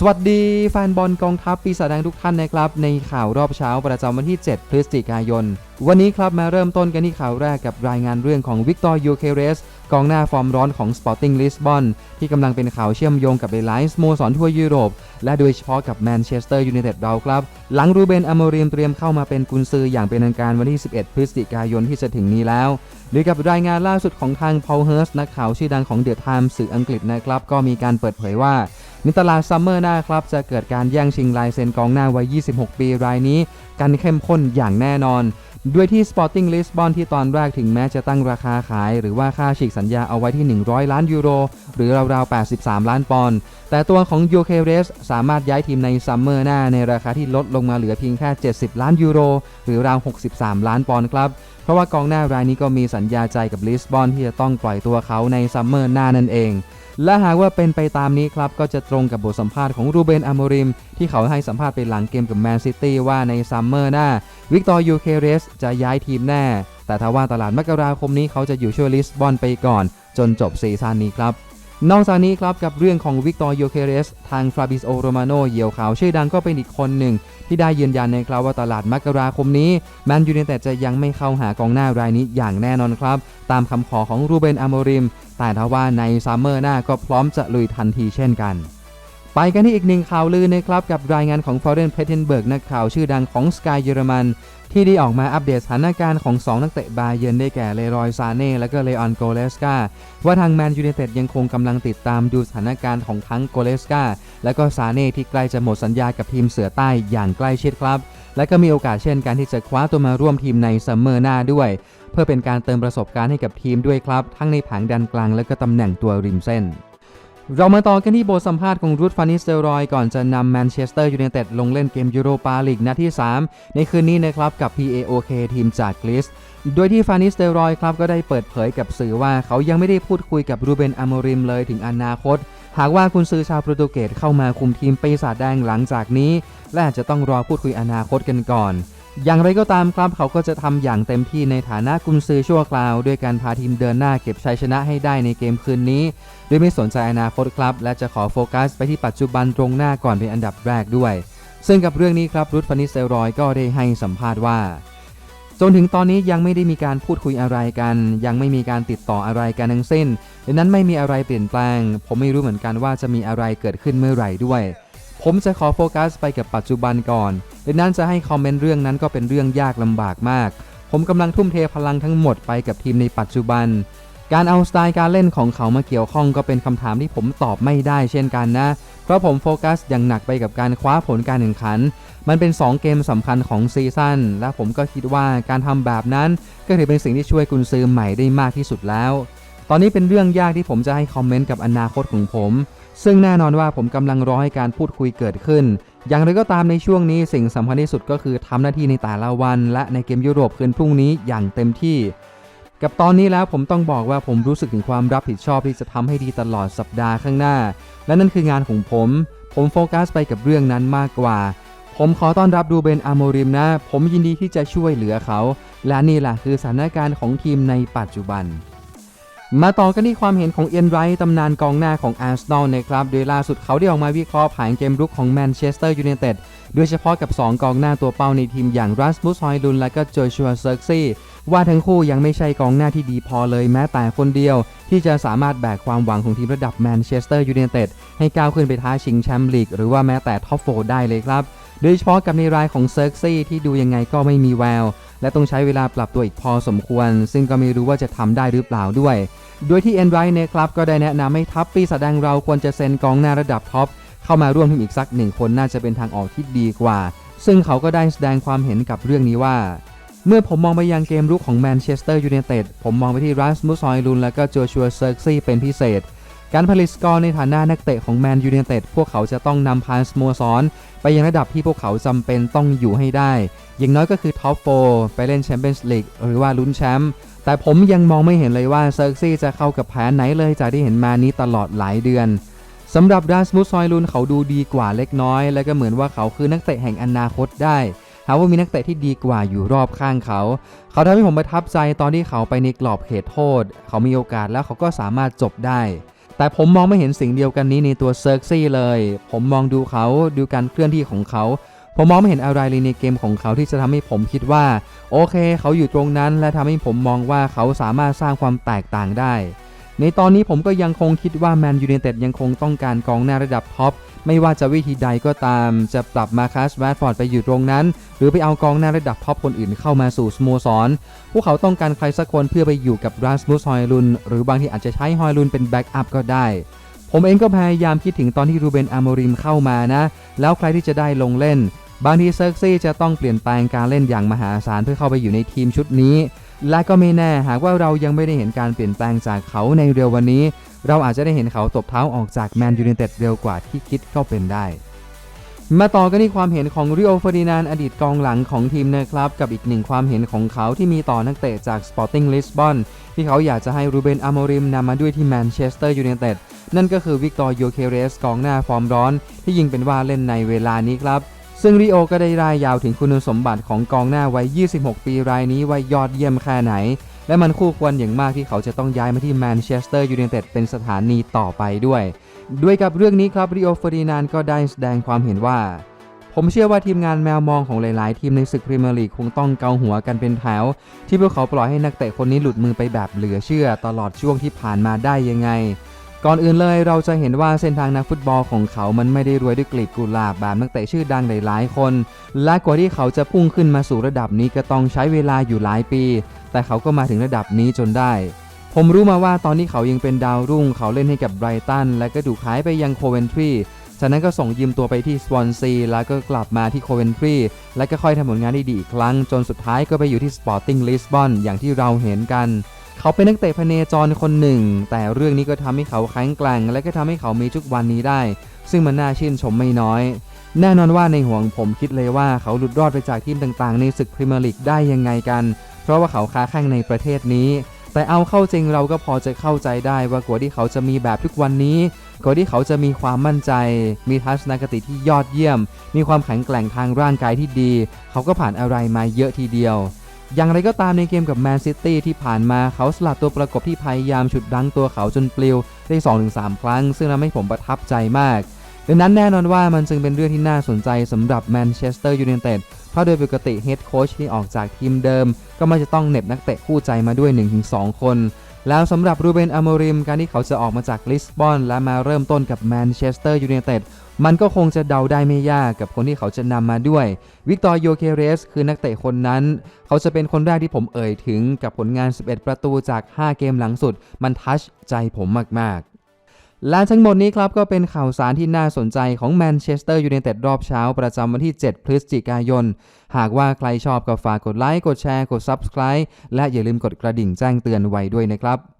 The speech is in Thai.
สวัสดีแฟนบอลกองทัพปีศาจแดงทุกท่านนะครับ ในข่าวรอบเช้าประจำวันที่ 7 พฤศจิกายน วันนี้ครับมาเริ่มต้นกันที่ข่าวแรกกับรายงานเรื่องของวิกตอร์ยูเคเรสกองหน้าฟอร์มร้อนของ Sporting Lisbon ที่กำลังเป็นข่าวเชื่อมโยงกับหลายสโมสรทั่วยุโรป และโดยเฉพาะกับแมนเชสเตอร์ยูไนเต็ดเราครับ หลังรูเบนอโมริมเตรียมเข้ามาเป็นกุนซืออย่างเป็นทางการวันที่ 11 พฤศจิกายนที่จะถึงนี้แล้วโดยกับรายงานล่าสุดของทางพอลเฮิร์สนักข่าวชื่อดังของเดอะไทม์สื่ออังกฤษนะครับ ก็มีการเปิดเผยว่า ในตลาดซัมเมอร์หน้าครับ จะเกิดการแย่งชิงลายเซ็นกองหน้าวัย 26 ปีรายนี้ กันเข้มข้นอย่างแน่นอน ด้วยที่ Sporting Lisbon ที่ตอนแรกถึงแม้จะตั้งราคาขาย หรือว่าค่าฉีกสัญญาเอาไว้ที่ 100 ล้านยูโร หรือราวๆ 83 ล้านปอนด์แต่ตัวของโยเคเรสสามารถย้ายทีมในซัมเมอร์หน้าในราคาที่ลดลงมาเหลือเพียงแค่ 70 ล้านยูโร หรือราว 63 ล้านปอนด์ครับ เพราะว่ากองหน้ารายนี้ก็มีสัญญาใจกับลิสบอนที่จะต้องปล่อยตัวเขาในซัมเมอร์หน้านั่นเอง และหากว่าเป็นไปตามนี้ครับ ก็จะตรงกับบทสัมภาษณ์ของรูเบนอโมริม ที่เขาให้สัมภาษณ์ไปหลังเกมกับแมนซิตี้ว่าในซัมเมอร์หน้าวิกตอร์ยูเคเรสจะย้ายทีมแน่ แต่ถ้าว่าตลาดมกราคมนี้เขาจะอยู่ช่วยลิสบอนไปก่อน จนจบซีซั่นนี้ครับ นอกจากนี้ครับกับเรื่องของวิกตอร์โยเคเรส ทางฟราบิสโอโรมาโนเหยี่ยวขาวชื่อดังก็เป็นอีกคนหนึ่ง ที่ได้ยืนยันในครับว่าตลาดมกราคมนี้แมนยูไนเต็ดจะยังไม่เข้าหากองหน้ารายนี้อย่างแน่นอนครับ ตามคำขอของรูเบนอโมริม แต่ถ้าว่าในซัมเมอร์หน้าก็พร้อมจะลุยทันทีเช่นกันไปกันที่อีกหนึ่งข่าวลือนะครับ กับรายงานของฟอร์เรนเพเทนเบิร์กนักข่าวชื่อดังของสกายเยอรมัน ที่ได้ออกมาอัปเดตสถานการณ์ของ 2 นักเตะบาเยนได้แก่เลรอยซาเน่และก็เลออนโกเลสกาว่าทางแมนยูไนเต็ดยังคงกำลังติดตามดูสถานการณ์ของทั้งโกเลสกาและก็ซาเน่ที่ใกล้จะหมดสัญญากับทีมเสือใต้อย่างใกล้ชิดครับและก็มีโอกาสเช่นการที่จะคว้าตัวมาร่วมทีมในซัมเมอร์หน้าด้วย เพื่อเป็นการเติมประสบการณ์ให้กับทีมด้วยครับ ทั้งในผังดันกลางและก็ตำแหน่งตัวริมเส้น เรามาต่อกันที่บทสัมภาษณ์ของรูธฟานิสเตอรอยก่อนจะนำแมนเชสเตอร์ยูไนเต็ดลงเล่นเกมยูโรปาลีกนัดที่ 3 ในคืนนี้นะครับกับ PAOK ทีมจากกรีซโดยที่ฟานิสเตอรอยครับก็ได้เปิดเผยกับสื่อว่าเขายังไม่ได้พูดคุยกับรูเบนอโมริมเลยถึงอนาคต หากว่าคุณซื้อชาวโปรตุเกสเข้ามาคุมทีมปีศาจแดงหลังจากนี้ และอาจจะต้องรอพูดคุยอนาคตกันก่อน อย่างไรก็ตามครับเขาก็จะทำอย่างเต็มที่ในฐานะกุนซือชั่วคราว ด้วยการพาทีมเดินหน้าเก็บชัยชนะให้ได้ในเกมคืนนี้โดยไม่สนใจอนาคตครับ และจะขอโฟกัสไปที่ปัจจุบันตรงหน้าก่อนเป็นอันดับแรกด้วย ซึ่งกับเรื่องนี้ครับรุดฟานิสเซรอยก็ได้ให้สัมภาษณ์ว่าจนถึงตอนนี้ยังไม่ได้มีการพูดคุยอะไรกัน ยังไม่มีการติดต่ออะไรกันทั้งสิ้นดังนั้นไม่มีอะไรเปลี่ยนแปลง ผมไม่รู้เหมือนกันว่าจะมีอะไรเกิดขึ้นเมื่อไหร่ด้วย ผมจะขอโฟกัสไปกับปัจจุบันก่อนดังนั้นจะให้คอมเมนต์เรื่องนั้นก็เป็นเรื่องยากลำบากมาก ผมกำลังทุ่มเทพลังทั้งหมดไปกับทีมในปัจจุบัน การเอาสไตล์การเล่นของเขามาเกี่ยวข้องก็เป็นคำถามที่ผมตอบไม่ได้เช่นกันนะ เพราะผมโฟกัสอย่างหนักไปกับการคว้าผลการแข่งขัน มันเป็น 2 เกมสำคัญของซีซั่น และผมก็คิดว่าการทำแบบนั้นก็ถือเป็นสิ่งที่ช่วยกุนซือใหม่ได้มากที่สุดแล้ว ตอนนี้เป็นเรื่องยากที่ผมจะให้คอมเมนต์กับอนาคตของผม ซึ่งแน่นอนว่าผมกำลังรอให้การพูดคุยเกิดขึ้น อย่างไรก็ตามในช่วงนี้สิ่งสำคัญที่สุดก็คือทำหน้าที่ในแต่ละวัน และในเกมยุโรปคืนพรุ่งนี้อย่างเต็มที่ กับตอนนี้แล้วผมต้องบอกว่าผมรู้สึกถึงความรับผิดชอบที่จะทำให้ดีตลอดสัปดาห์ข้างหน้า และนั่นคืองานของผม ผมโฟกัสไปกับเรื่องนั้นมากกว่า ผมขอต้อนรับดูเบนอาโมริมนะ ผมยินดีที่จะช่วยเหลือเขา และนี่แหละคือสถานการณ์ของทีมในปัจจุบัน มาต่อกันที่ความเห็นของเอียนไรท์ตำนานกองหน้าของอาร์เซนอลนะครับ โดยล่าสุดเขาได้ออกมาวิเคราะห์ผานเกมรุกของแมนเชสเตอร์ยูไนเต็ดโดยเฉพาะกับ 2 กองหน้าตัวเป้าในทีมอย่างรัสมุสฮอยลุนและก็โจชัวเซิร์กซี่ว่าทั้งคู่ยังไม่ใช่กองหน้าที่ดีพอเลยแม้แต่คนเดียว ที่จะสามารถแบกความหวังของทีมระดับแมนเชสเตอร์ยูไนเต็ดให้ก้าวขึ้นไปท้าชิงแชมป์ลีกหรือว่าแม้แต่ท็อปโฟได้เลยครับ โดยเฉพาะกับในรายของเซิร์กซี่ที่ดูยังไงก็ไม่มีแวว และต้องใช้เวลาปรับตัวอีกพอสมควร ซึ่งก็ไม่รู้ว่าจะทำได้หรือเปล่าด้วย โดยที่เอ็นไรเนี่ยครับก็ได้แนะนำให้ทัพปีศาจแดงเราควรจะเซ็นกองหน้าระดับท็อปเข้ามาร่วมทีมอีกสักหนึ่งคนน่าจะเป็นทางออกที่ดีกว่า ซึ่งเขาก็ได้แสดงความเห็นกับเรื่องนี้ว่า เมื่อผมมองไปยังเกมรุกของแมนเชสเตอร์ยูไนเต็ดผมมองไปที่รัสมุสซอยลุนและก็โจชัวเซิร์กซี่เป็นพิเศษ การผลิตสกอร์ในฐานะนักเตะของแมนยูไนเต็ดพวกเขาจะต้องนำพาสโมสรไปยังระดับที่พวกเขาจำเป็นต้องอยู่ให้ได้ อย่างน้อยก็คือท็อปโฟไปเล่นแชมเปี้ยนส์ลีกหรือว่าลุ้นแชมป์แต่ผมยังมองไม่เห็นเลยว่าเซิร์กซี่จะเข้ากับแผนไหนเลยจากที่เห็นมานี้ตลอดหลายเดือนสำหรับดาสมุสซอยลุนเขาดูดีกว่าเล็กน้อย และก็เหมือนว่าเขาคือนักเตะแห่งอนาคตได้หาว่ามีนักเตะที่ดีกว่าอยู่รอบข้างเขา เขาทำให้ผมประทับใจตอนที่เขาไปในกรอบเขตโทษ เขามีโอกาสแล้วเขาก็สามารถจบได้ แต่ผมมองไม่เห็นสิ่งเดียวกันนี้ในตัวเซิร์กซี่เลย ผมมองดูเขาดูการเคลื่อนที่ของเขา ผมมองไม่เห็นอะไรเลยในเกมของเขาที่จะทำให้ผมคิดว่า โอเค เขาอยู่ตรงนั้นและทำให้ผมมองว่าเขาสามารถสร้างความแตกต่างได้ ในตอนนี้ผมก็ยังคงคิดว่าแมนยู i นเต็ดยังคงต้องการกองหน้าระดับท็อปไม่ว่าจะวิธีใดก็ตาม จะปรับมาคัสแวดฟอร์ดไปอยู่ตรงนั้น หรือไปเอากองหน้าระดับท็อปคนอื่นเข้ามาสู่สโมสร พวกเขาต้องการใครสักคนเพื่อไปอยู่กับราสมุสฮอยลุน หรือบางทีอาจจะใช้ฮอยลุนเป็นแบ็กอัพก็ได้ ผมเองก็พยายามคิดถึงตอนที่รูเบนอามริมเข้ามานะ แล้วใครที่จะได้ลงเล่น บางทีเซิร์กซี่จะต้องเปลี่ยนแปลงการเล่นอย่างมหาศาลเพื่อเข้าไปอยู่ในทีมชุดนี้ และก็ไม่แน่หากว่าเรายังไม่ได้เห็นการเปลี่ยนแปลงจากเขาในเร็ววันนี้ เราอาจจะได้เห็นเขาตบเท้าออกจากแมนยู i นเต็ดเร็วกว่าที่คิดก็เป็นได้ มาต่อกันที่ความเห็นของริโอเฟอร์ดินานอดีตกองหลังของทีมนะครับ กับอีกหนึ่งความเห็นของเขาที่มีต่อนักเตะจาก Sporting Lisbon ที่เขาอยากจะให้รูเบนอามอริมนำมาด้วยที่แมนเชสเตอร์ยูไนเต็ดนั่นก็คือวิกตอร์โยเคเรสกองหน้าฟอร์มร้อน ที่ยิงเป็นว่าเล่นในเวลานี้ครับ ซึ่งริโอก็ได้รายยาวถึงคุณสมบัติของกองหน้าวัย 26 ปีรายนี้ว่ายอดเยี่ยมแค่ไหน และมันคู่ควรอย่างมากที่เขาจะต้องย้ายมาที่แมนเชสเตอร์ยูไนเต็ดเป็นสถานีต่อไปด้วย ด้วยกับเรื่องนี้ครับริโอเฟอร์ดินานก็ได้แสดงความเห็นว่า ผมเชื่อว่าทีมงานแมวมองของหลาย ๆ ทีมในศึกพรีเมียร์ลีกคงต้องเกาหัวกันเป็นแถวที่พวกเขาปล่อยให้นักเตะคนนี้หลุดมือไปแบบเหลือเชื่อ ตลอดช่วงที่ผ่านมาได้ยังไง ก่อนอื่นเลยเราจะเห็นว่าเส้นทางนักฟุตบอลของเขามันไม่ได้รวยด้วยกลีบกุหลาบแบบนักเตะชื่อดังหลายๆคน และกว่าที่เขาจะพุ่งขึ้นมาสู่ระดับนี้ก็ต้องใช้เวลาอยู่หลายปี แต่เขาก็มาถึงระดับนี้จนได้ ผมรู้มาว่าตอนที่เขายังเป็นดาวรุ่ง เขาเล่นให้กับไบรตันและก็ถูกขายไปยังโคเวนทรีจากนั้นก็ส่งยืมตัวไปที่สวอนซีแล้วก็กลับมาที่โคเวนทรีและก็ค่อยทำผลงานได้ดีอีกครั้ง จนสุดท้ายก็ไปอยู่ที่สปอร์ติ้งลิสบอนอย่างที่เราเห็นกัน เขาเป็นนักเตะพเนจรคนหนึ่ง แต่เรื่องนี้ก็ทำให้เขาแข็งแกร่ง และก็ทำให้เขามีทุกวันนี้ได้ ซึ่งมันน่าชื่นชมไม่น้อย แน่นอนว่าในห่วงผมคิดเลยว่าเขาหลุดรอดไปจากทีมต่างๆ ในศึกพรีเมียร์ลีกได้ยังไงกัน เพราะว่าเขาค้าแข่งในประเทศนี้ แต่เอาเข้าจริงเราก็พอจะเข้าใจได้ว่ากว่าที่เขาจะมีแบบทุกวันนี้กว่าที่เขาจะมีความมั่นใจ มีทัศนคติที่ยอดเยี่ยม มีความแข็งแกร่งทางร่างกายที่ดี เขาก็ผ่านอะไรมาเยอะทีเดียว อย่างไรก็ตามในเกมกับแมนซิตี้ที่ผ่านมาเขาสลัดตัวประกบที่พยายามฉุดรั้งตัวเขาจนปลิว ได้ 2-3 ครั้ง ซึ่งทำให้ผมประทับใจมากดังนั้นแน่นอนว่ามันจึงเป็นเรื่องที่น่าสนใจสำหรับแมนเชสเตอร์ยูไนเต็ดเพราะโดยปกติเฮดโค้ชที่ออกจากทีมเดิม ก็มักจะต้องเน็บนักเตะคู่ใจมาด้วย 1-2 คน แล้วสำหรับรูเบนอโมริมการที่เขาจะออกมาจากลิสบอน และมาเริ่มต้นกับแมนเชสเตอร์ยูไนเต็ดมันก็คงจะเดาได้ไม่ยากกับคนที่เขาจะนำมาด้วย วิกตอร์โยเคเรส คือนักเตะคนนั้น เขาจะเป็นคนแรกที่ผมเอ่ยถึงกับผลงาน 11 ประตูจาก 5 เกมหลังสุด มันทัชใจผมมาก ๆ และทั้งหมดนี้ครับก็เป็นข่าวสารที่น่าสนใจของแมนเชสเตอร์ยูไนเต็ดรอบเช้า ประจำวันที่ 7 พฤศจิกายน หากว่าใครชอบก็ฝากกดไลค์ กดแชร์ กด Subscribe และอย่าลืมกดกระดิ่งแจ้งเตือนไว้ด้วยนะครับ